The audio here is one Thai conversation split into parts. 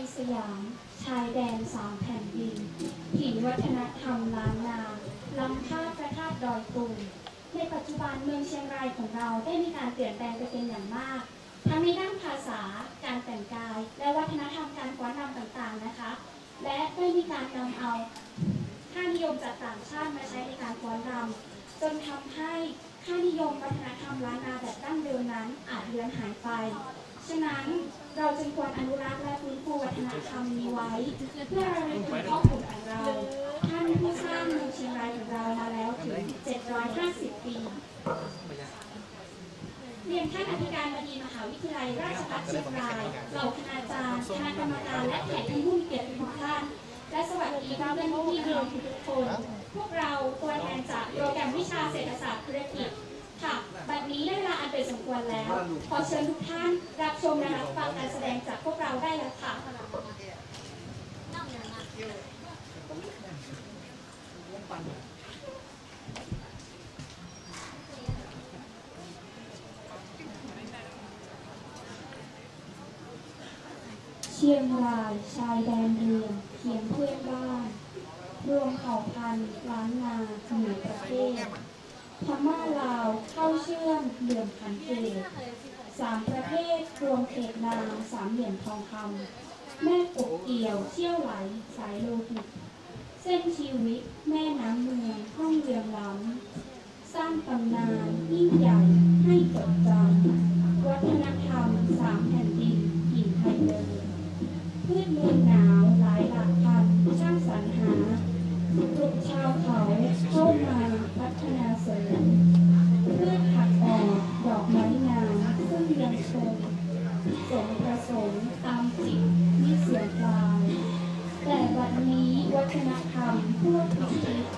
ในสยาม ชายแดนสามแผ่นดินถิ่นวัฒนธรรมล้านนาลำธาตุพระธาตุดอยตุงในปัจจุบันเมืองเชียงรายของเราได้มีการเปลี่ยนแปลงไปเป็นอย่างมาก ทั้งในด้านภาษา การแต่งกาย และวัฒนธรรมการฟ้อนำต่างๆนะคะ และได้มีการนำเอาค่านิยมจากต่างชาติมาใช้ในการฟ้อนรำจนทำให้ค่านิยมวัฒนธรรมล้านนาแบบดั้งเดิมนั้นอาจเลือนหายไป ฉะนั้นเราจึงควรอนุรักษ์และฟื้นฟูวัฒนธรรมนี้ไว้ เพื่อระลึกถึงพ่อขุนของเราท่านผู้สร้างเมืองเชียงรายของเรามาแล้วถึง 750 ปีเรียนท่านอธิการบดีมหาวิทยาลัยราชภัฏเชียงราย เหล่าคณาจารย์ คณะกรรมการและแขกผู้มีเกียรติทุกท่าน และสวัสดีเพื่อนๆพี่น้องทุกคน พวกเราตัวแทนจากโปรแกรมวิชาเศรษฐศาสตร์ธุรกิจ ค่ะบัดนี้ได้เวลาอันเป็นสมควรแล้ว ขอเชิญทุกท่านรับชมและรับฟังการแสดงจากพวกเราได้แล้วค่ะเชียงรายชายแดนเรียงเคียงเพื่อนบ้าน รวมเผ่าพันธุ์ล้านนาเหนือประเทศ พม่าลาวเข้าเชื่อมเหลื่อมพันเกสามประเทศรวมเขตนามสามเหลี่ยมทองคำแม่กบเกี่ยวเชี่ยวไหลสายโลหิตเส้นชีวิตแม่น้ำเมืองห้องเรืองล้ำสร้างตำนานยิ่งใหญ่ให้จดจำวัฒนธรรมสามแผ่นดินถิ่นไทยเดิมพืชเมืองหนาวหลายหลักพันช่างสรรหาปลุกชาวเขาเข้ามา พัฒนาเสริมพืชผักออกดอกไม้งามซึ่งยังคงสมประสงค์ตามจิตมิเสียงปลายแต่วันนี้วัฒนธรรมทั่วกทิศ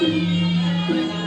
Thank you.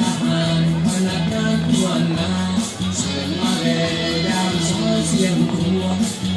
ทหารพนักงานทวนนาเชิญมาแลยามเช้าเสียงครัว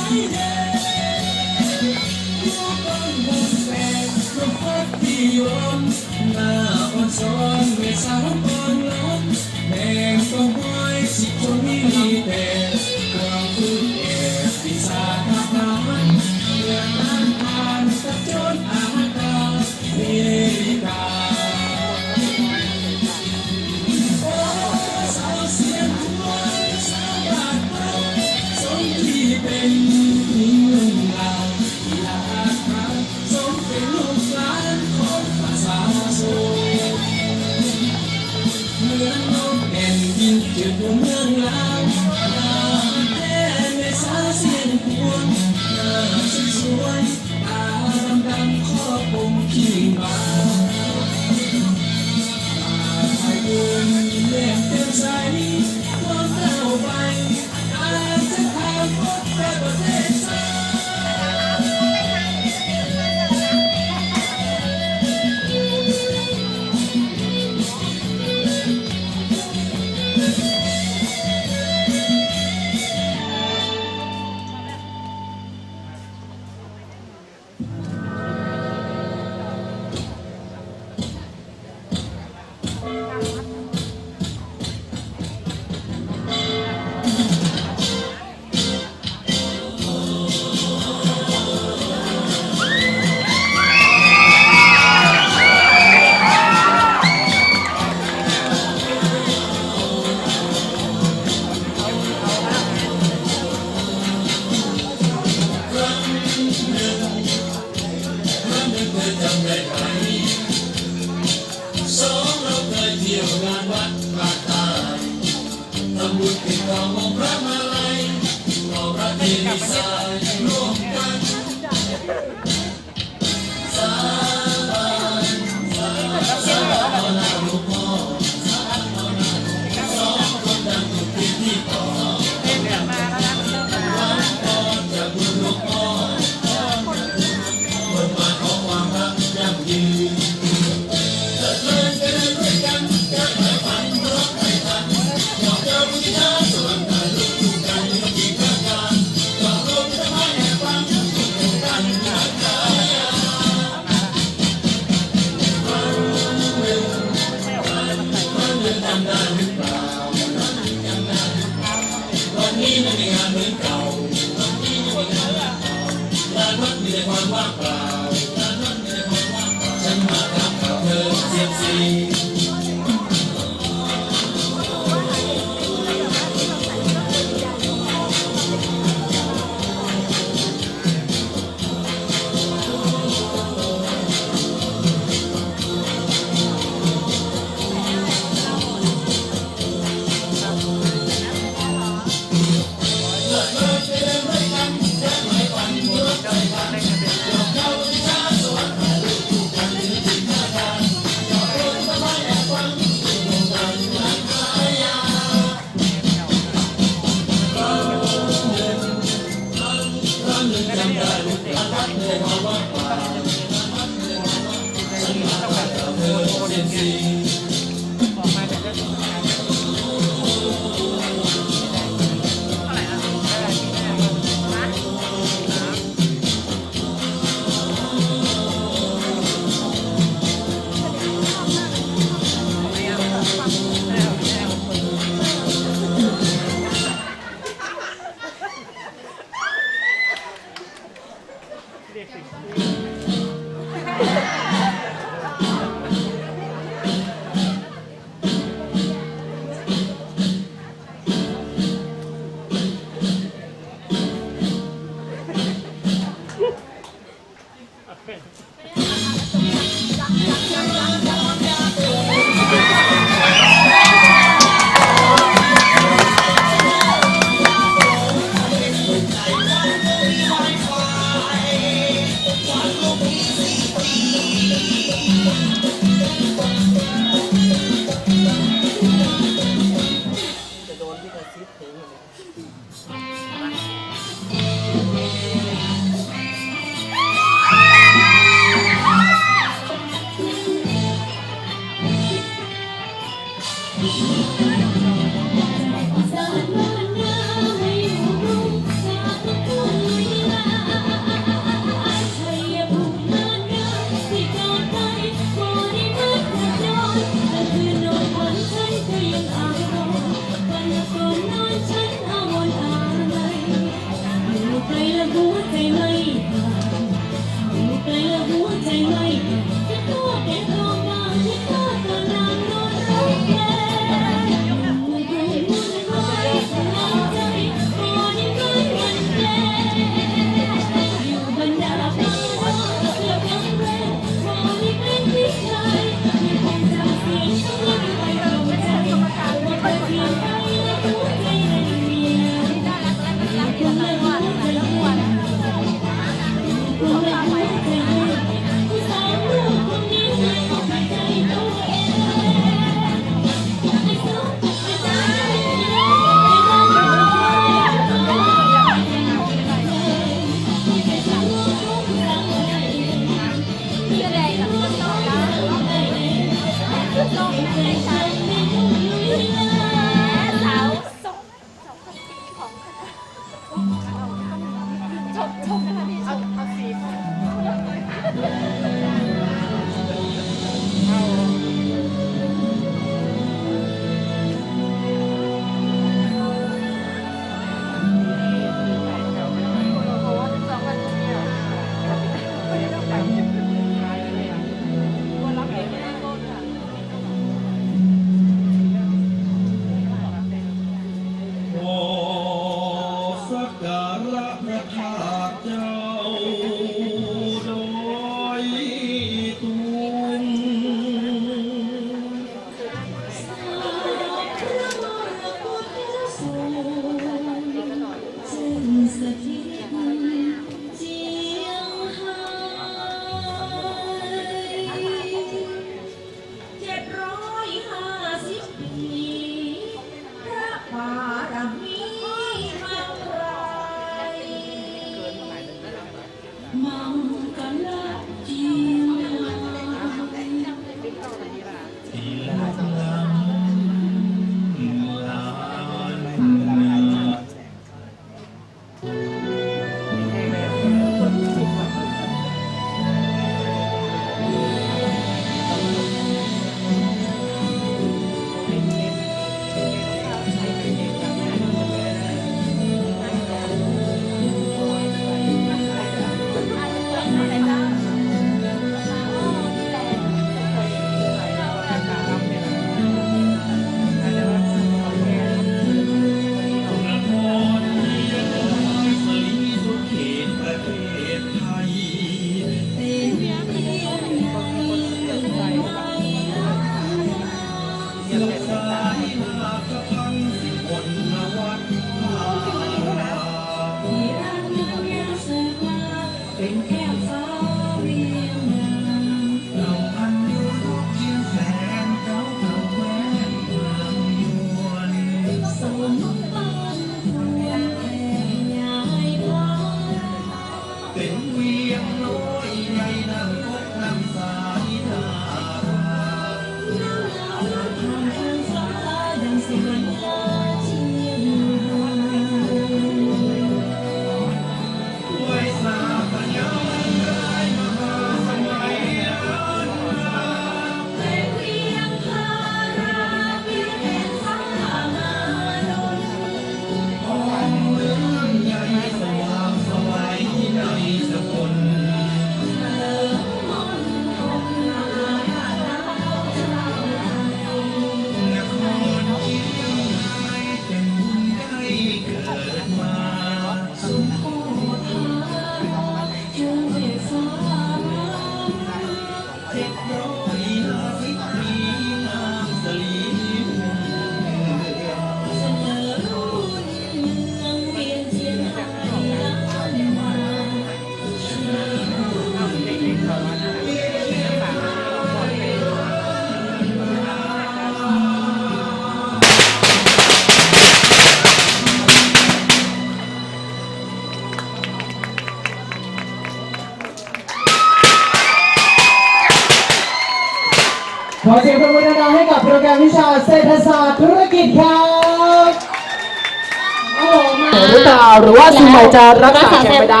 หรือว่าซูมใหม่จะรักษาแชมไม่ได้